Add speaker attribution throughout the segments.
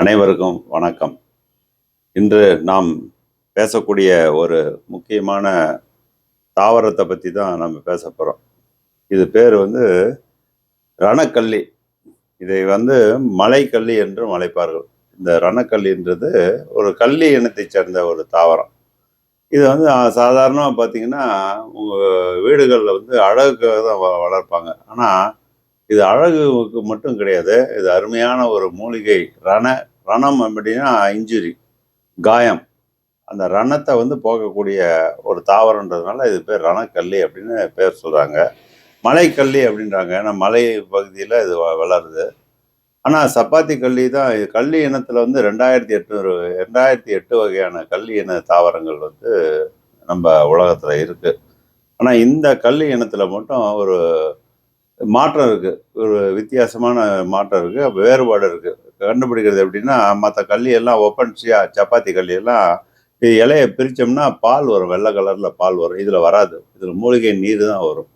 Speaker 1: அனைவருக்கும் வணக்கம். இன்று நாம் பேசக்கூடிய ஒரு முக்கியமான தாவரத்தை பற்றி தான் நம்ம பேச போகிறோம் இது பேர் வந்து ரணக்கல்லி. இதை வந்து மலைக்கல்லி என்றும் அழைப்பார்கள். இந்த ரணக்கல்லின்றது ஒரு கல்லி இனத்தைச் சேர்ந்த ஒரு தாவரம். இது வந்து சாதாரணமாக பார்த்தீங்கன்னா உங்கள் வீடுகளில் வந்து அழகுக்காக தான் வ- வளர்ப்பாங்க. ஆனால் இது அழகுக்கு மட்டும் கிடையாது. இது அருமையான ஒரு மூலிகை ரண ரணம் அப்படின்னா இன்ஜுரி காயம். அந்த ரணத்தை வந்து போகக்கூடிய ஒரு தாவரன்றதுனால இது பேர் ரணக்கல்லி அப்படின்னு பேர் சொல்கிறாங்க மலைக்கல்லி அப்படின்றாங்க. ஏன்னா மலை பகுதியில் இது வ- வளருது. ஆனால் சப்பாத்தி கல்லி தான் இது கல்லி இனத்தில் வந்து ரெண்டாயிரத்தி எட்நூறு ரெண்டாயிரத்தி எட்டு வகையான கல்லி இன தாவரங்கள் வந்து நம்ம உலகத்தில் இருக்குது ஆனால் இந்த கல்லி இனத்தில் மட்டும் ஒரு மாற்றம் இருக்குது ஒரு வித்தியாசமான மாற்றம் இருக்குது வேறுபாடு இருக்குது கண்டுபிடிக்கிறது எப்படின்னா மற்ற கல்லியெல்லாம் ஒப்பன்சியாக சப்பாத்தி கல்லியெல்லாம் இது இலையை பிரித்தோம்னா பால் வரும். வெள்ளை கலரில் பால் வரும். இதில் வராது. இதில் மூலிகை நீர் தான் வரும்.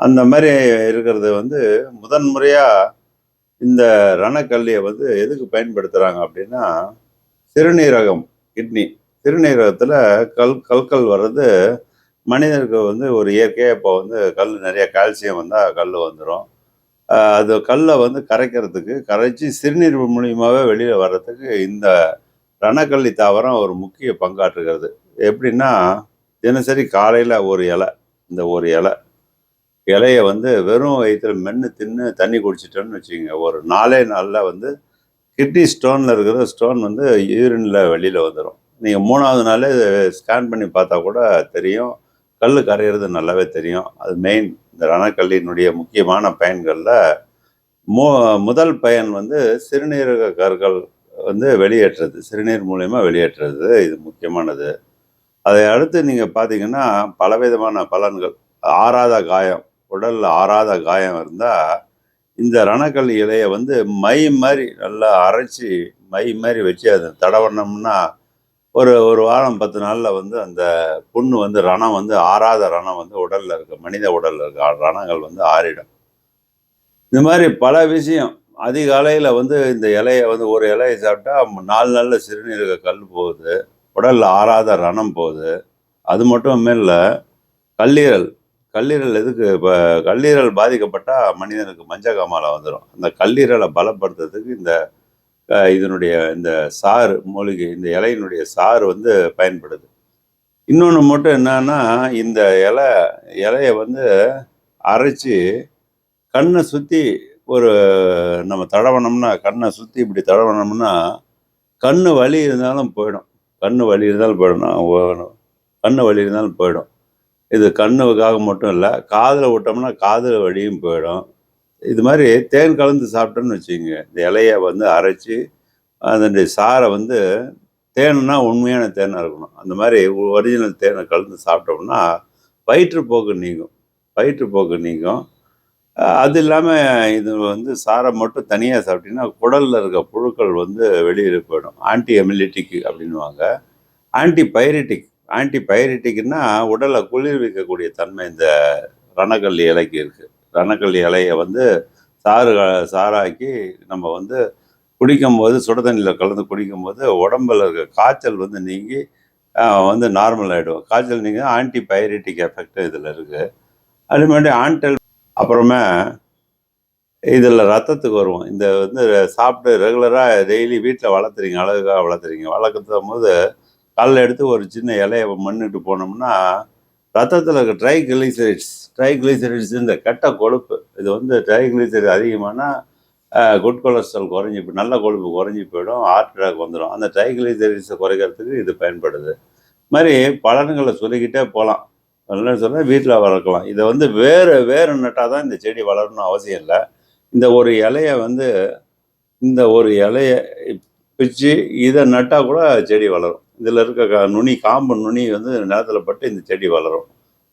Speaker 1: அந்த மாதிரி இருக்கிறது வந்து முதன்முறையாக இந்த ரணக்கல்லியை வந்து எதுக்கு பயன்படுத்துகிறாங்க அப்படின்னா சிறுநீரகம் கிட்னி. சிறுநீரகத்தில் கல் கல்கல் வர்றது மனிதனுக்கு வந்து ஒரு இயற்கையாக இப்போ வந்து கல் நிறைய கால்சியம் வந்தால் கல் வந்துடும் அது கல்லை வந்து கரைக்கிறதுக்கு கரைச்சி சிறுநீர் மூலியமாகவே வெளியில் வர்றதுக்கு இந்த ரணக்கல்லி தாவரம் ஒரு முக்கிய பங்காற்றுகிறது. எப்படின்னா தினசரி காலையில் ஒரு இலை இந்த ஒரு இலை இலையை வந்து வெறும் வயிற்றுல மென்று தின்னு தண்ணி குடிச்சிட்டோன்னு வச்சுக்கோங்க. ஒரு நாலே நாளில் வந்து கிட்னி ஸ்டோனில் இருக்கிற ஸ்டோன் வந்து யூரினில் வெளியில் வந்துடும் நீங்கள் மூணாவது நாளே ஸ்கேன் பண்ணி பார்த்தா கூட தெரியும். கல் கரையிறது நல்லாவே தெரியும். அது மெயின் இந்த ரணக்கல்லினுடைய முக்கியமான பயன்களில் மு முதல் பயன் வந்து சிறுநீரக கற்கள் வந்து வெளியேற்றுறது சிறுநீர் மூலயமா வெளியேற்றுறது இது முக்கியமானது. அதை அடுத்து நீங்கள் பார்த்தீங்கன்னா பலவிதமான பலன்கள். ஆறாத காயம் உடலில் ஆறாத காயம் இருந்தால் இந்த ரணக்கல் இலையை வந்து மை மாதிரி நல்லா அரைச்சி மை மாதிரி வச்சு அதை தடவனம்னா ஒரு ஒரு வாரம் பத்து நாளில் வந்து அந்த புண்ணு வந்து ரணம் வந்து ஆறாத ரணம் வந்து உடலில் இருக்க. மனித உடலில் இருக்க. ரணங்கள் வந்து ஆறிடும். இந்த மாதிரி பல விஷயம். அதிகாலையில் வந்து இந்த இலையை வந்து ஒரு இலையை சாப்பிட்டா நாலு நாளில் சிறுநீரக கல் போகுது. உடலில் ஆறாத ரணம் போகுது. அது மட்டும் இல்லை கல்லீரல். கல்லீரல் எதுக்கு? இப்போ கல்லீரல் பாதிக்கப்பட்டால் மனிதனுக்கு மஞ்சக்காமாலை வந்துடும் அந்த கல்லீரலை பலப்படுத்துறதுக்கு இந்த இதனுடைய இந்த சாறு மூலிகை இந்த இலையினுடைய சாறு வந்து பயன்படுது. இன்னொன்று மட்டும் என்னன்னா இந்த இலை இலையை வந்து அரைச்சி கண்ணை சுற்றி ஒரு நம்ம தடவனோம்னா கண்ணை சுற்றி இப்படி தடவனோம்னா கண் வலி இருந்தாலும் போயிடும். கண் வலி இருந்தாலும் போயிடும் கண் வலி இருந்தாலும் போயிடும். இது கண்ணுக்காக மட்டும் இல்லை காதில் விட்டோம்னா காதில் வலியும் போயிடும். இது மாதிரி தேன் கலந்து சாப்பிட்டோன்னு வச்சுக்கோங்க. இந்த இலையை வந்து அரைச்சி அதனுடைய சாரை வந்து தேனுனா உண்மையான தேனாக இருக்கணும். அந்த மாதிரி ஒரிஜினல் தேனை கலந்து சாப்பிட்டோம்னா வயிற்றுப்போக்கு நீங்கும். வயிற்றுப்போக்கு நீங்கும். அது இல்லாமல் இது வந்து சாரை மட்டும் தனியாக சாப்பிட்டீங்கன்னா குடலில் இருக்க புழுக்கள் வந்து வெளியில் போயிடும். ஆன்டி எமிலிட்டிக் அப்படின்வாங்க ஆன்டி பைரிட்டிக் ஆன்டி பைரிட்டிக்னா உடலை குளிர்விக்கக்கூடிய தன்மை இந்த ரணக்கல் இலைக்கு இருக்குது ரணக்கல்லி இலையை வந்து சாறு சாராக்கி நம்ம வந்து குடிக்கும்போது சுட தண்ணியில் கலந்து குடிக்கும்போது உடம்புல இருக்க காய்ச்சல் வந்து நீங்கி வந்து நார்மல் ஆகிடும் காய்ச்சல் நீங்க ஆன்டி பைரிட்டிக் எஃபெக்ட் இதில் இருக்குது அது மாதிரி ஆன்டல் அப்புறமே இதில் ரத்தத்துக்கு வருவோம் இந்த வந்து சாப்பிட்டு ரெகுலராக டெய்லி வீட்டில் வளர்த்துறீங்க அழகுக்காக வளர்த்துறீங்க. வளர்க்குற போது காலைல எடுத்து ஒரு சின்ன இலையை மண்ணிட்டு போனோம்னா ரத்தத்தில் இருக்க ட்ரைகிளிசரைட்ஸ் ட்ரைகிளிசரைட்ஸ் இந்த கெட்ட கொழுப்பு. இது வந்து ட்ரைகிளிசரைட் அதிகமானால் குட் கொலஸ்ட்ரால் குறைஞ்சி போய் நல்ல கொழுப்பு குறைஞ்சி போயிடும் ஹார்ட் அட்டாக் வந்துடும் அந்த ட்ரைகிளிசரைட்ஸை குறைக்கிறதுக்கு இது பயன்படுது. இது மாதிரி பலன்களை சொல்லிக்கிட்டே போகலாம். இல்லைன்னு சொன்னால் வீட்டில் வளர்க்கலாம். இதை வந்து வேறு வேறு நட்டால் தான் இந்த செடி வளரணும் அவசியம் இல்லை. இந்த ஒரு இலைய வந்து இந்த ஒரு இலைய பிச்சு இதை நட்டால் கூட செடி வளரும். இதில் இருக்க நுனி காம்பு நுனி வந்து நிலத்தில் பட்டு இந்த செடி வளரும்.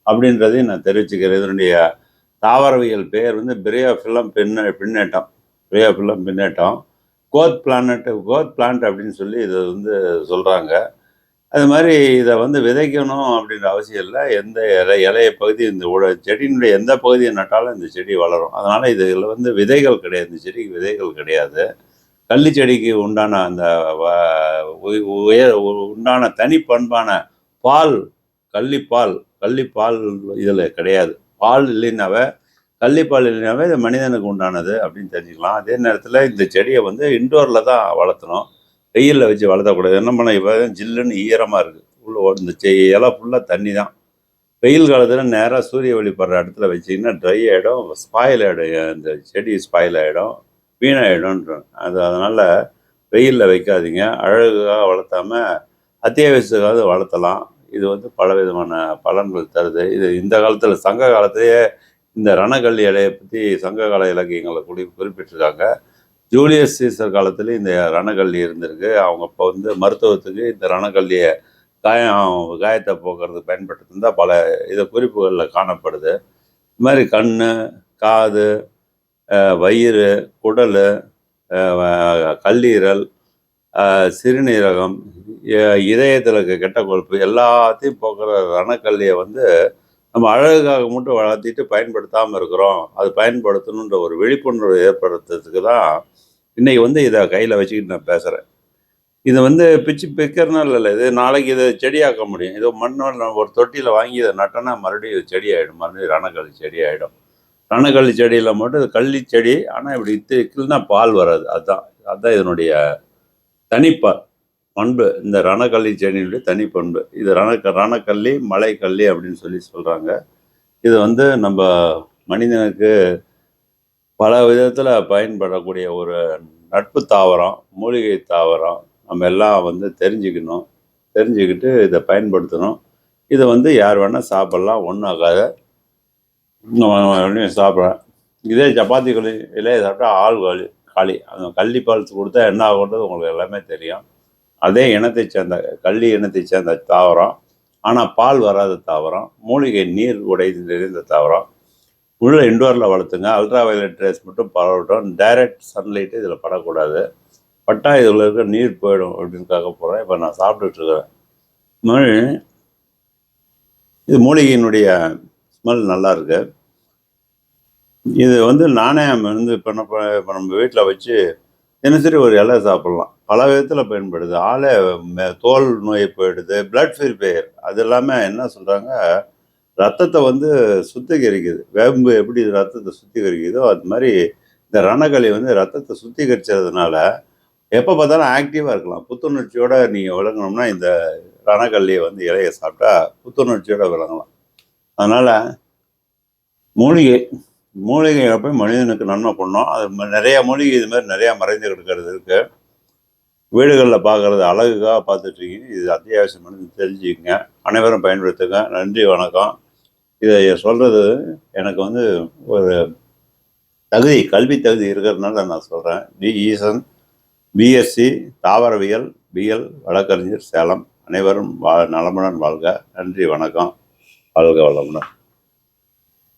Speaker 1: அப்படின்றதையும் நான் தெரிவிச்சுக்கிறேன். இதனுடைய தாவரவியல் பெயர் வந்து பிரியோஃபில்லம் பின்ன பின்னேட்டம் பிரியோஃபில்லம் பின்னேட்டம் கோத் பிளானட் கோத் பிளான்ட் அப்படின்னு சொல்லி இதை வந்து சொல்கிறாங்க அது மாதிரி இதை வந்து விதைக்கணும் அப்படின்ற அவசியம் இல்லை. எந்த இலை இலைய பகுதி இந்த உட செடியினுடைய எந்த பகுதியை நட்டாலும் இந்த செடி வளரும். அதனால் இதில் வந்து விதைகள் கிடையாது. இந்த செடிக்கு விதைகள் கிடையாது. கள்ளி செடிக்கு உண்டான அந்த வ- உயர் உண்டான தனி பண்பான பால் கள்ளிப்பால் கள்ளிப்பால் இதில் கிடையாது. பால் இல்லைன்னாவே கள்ளிப்பால் இல்லைனாவே இது மனிதனுக்கு உண்டானது அப்படின்னு தெரிஞ்சுக்கலாம். அதே நேரத்தில் இந்த செடியை வந்து இன்டோரில் தான் வளர்த்தணும். வெயிலில் வச்சு வளர்த்தக்கூடாது. என்ன பண்ண இப்போ ஜில்லுன்னு ஈரமாக இருக்குது உள்ள இந்த செ இலை ஃபுல்லாக தண்ணி தான். வெயில் காலத்தில் நேராக சூரிய ஒளி இடத்துல வச்சிங்கன்னா ட்ரை ஆகிடும் ஸ்பாயில் ஆகிடும் இந்த செடி ஸ்பாயில் ஆகிடும் வீணாகிடும் அது அதனால் வெயிலில் வைக்காதீங்க. அழகாக வளர்த்தாம அத்தியாவசியத்துக்காவது வளர்த்தலாம். இது வந்து பல விதமான பலன்கள் தருது. இது இந்த காலத்தில் சங்க காலத்திலேயே இந்த ரணக்கல்லி இலையை பற்றி சங்க கால இலக்கியங்களை குறி குறிப்பிட்டிருக்காங்க. ஜூலியஸ் சீசர் காலத்தில் இந்த ரணக்கல்லி இருந்திருக்கு. அவங்க இப்போ வந்து மருத்துவத்துக்கு இந்த ரணக்கல்லியை காயம் காயத்தை போக்குறதுக்கு பயன்படுத்திருந்தா பல இது குறிப்புகளில் காணப்படுது. இது மாதிரி கண் காது வயிறு குடல் கல்லீரல் சிறுநீரகம் இதயத்தில் இருக்க கெட்ட கொழுப்பு எல்லாத்தையும் போக்குற ரணக்கல்லியை வந்து நம்ம அழகுக்காக மட்டும் வளர்த்திட்டு பயன்படுத்தாமல் இருக்கிறோம். அது பயன்படுத்தணுன்ற ஒரு விழிப்புணர்வு ஏற்படுத்துறதுக்கு தான் இன்றைக்கி வந்து இதை கையில் வச்சுக்கிட்டு நான் பேசுகிறேன் இது வந்து பிச்சு பிக்கிறனால இல்லை இது நாளைக்கு இதை செடியாக்க முடியும். இது மண்ணோட ஒரு தொட்டியில் வாங்கி இதை நட்டோன்னா மறுபடியும் இது செடி ஆகிடும் மறுபடியும் ரணக்கல்லி செடி ஆகிடும் ரணக்கல்லி செடியில் மட்டும் இது கள்ளி செடி ஆனால் இப்படி இத்துக்குன்னா பால் வராது. அதுதான் அதுதான் இதனுடைய தனிப்பால் பண்பு. இந்த ரணக்கல்லி செடியினுடைய தனிப்பண்பு. இது ரணக்க ரணக்கல்லி மலைக்கல்லி அப்படின்னு சொல்லி சொல்கிறாங்க இது வந்து நம்ம மனிதனுக்கு பல விதத்தில் பயன்படக்கூடிய ஒரு நட்பு தாவரம் மூலிகை தாவரம். நம்ம எல்லாம் வந்து தெரிஞ்சுக்கணும். தெரிஞ்சுக்கிட்டு இதை பயன்படுத்தணும். இதை வந்து யார் வேணால் சாப்பிட்லாம் ஒன்றும் ஆகாத. சாப்பிட்றேன். இதே சப்பாத்தி களி இலையை சாப்பிட்டா ஆள் காலி காலி அந்த கள்ளி பால் கொடுத்தா என்ன ஆகுன்றது உங்களுக்கு எல்லாமே தெரியும். அதே இனத்தை சேர்ந்த கள்ளி இனத்தை சேர்ந்த தாவரம். ஆனால் பால் வராத தாவரம் மூலிகை நீர் உடைந்து நிறைந்த தாவரம். உள்ள இண்டோரில் வளர்த்துங்க. அல்ட்ரா வயலட் ரேஸ் மட்டும் பரவட்டும். டைரக்ட் சன்லைட்டு இதில் படக்கூடாது. பட்டா இதில் இருக்க நீர் போயிடும் அப்படின்னுக்காக போகிறேன் இப்போ நான் சாப்பிட்டுட்டு இருக்கிறேன். இது மூலிகையினுடைய ஸ்மெல் நல்லா இருக்கு இது வந்து நானே வந்து இப்போ நம்ம இப்போ நம்ம வீட்டில் வச்சு தினசரி ஒரு இலை சாப்பிட்லாம். பல விதத்தில் பயன்படுது. ஆளை தோல் நோய் போயிடுது பிளட் ஃபில்பேர் அது இல்லாமல் என்ன சொல்கிறாங்க ரத்தத்தை வந்து சுத்திகரிக்குது. வேம்பு எப்படி ரத்தத்தை சுத்திகரிக்குதோ அது மாதிரி இந்த ரணகளி வந்து ரத்தத்தை சுத்திகரிச்சதுனால எப்போ பார்த்தாலும் ஆக்டிவாக இருக்கலாம். புத்துணர்ச்சியோடு நீங்கள் விளங்கணும்னா இந்த ரணக்கல்லியை வந்து இலையை சாப்பிட்டா புத்துணர்ச்சியோடு விளங்கலாம். அதனால் மூலிகை மூலிகைகளை போய் மனிதனுக்கு நன்மை பண்ணோம். அது ம- மூலிகை இது மாதிரி நிறையா மறைந்து கிடக்கிறது இருக்கு. வீடுகளில் பார்க்குறது அழகுக்காக பார்த்துட்ருக்கீங்க இது அத்தியாவசியமானது தெரிஞ்சுக்கங்க. அனைவரும் பயன்படுத்துங்க. நன்றி வணக்கம். இதை சொல்கிறது எனக்கு வந்து ஒரு தகுதி கல்வி தகுதி இருக்கிறதுனால நான் சொல்கிறேன் டி. ஈசன் பிஎஸ்சி தாவரவியல் பிஎல் வழக்கறிஞர் சேலம். அனைவரும் வா நலமுடன் வாழ்க. நன்றி வணக்கம். வாழ்க வளமுடன்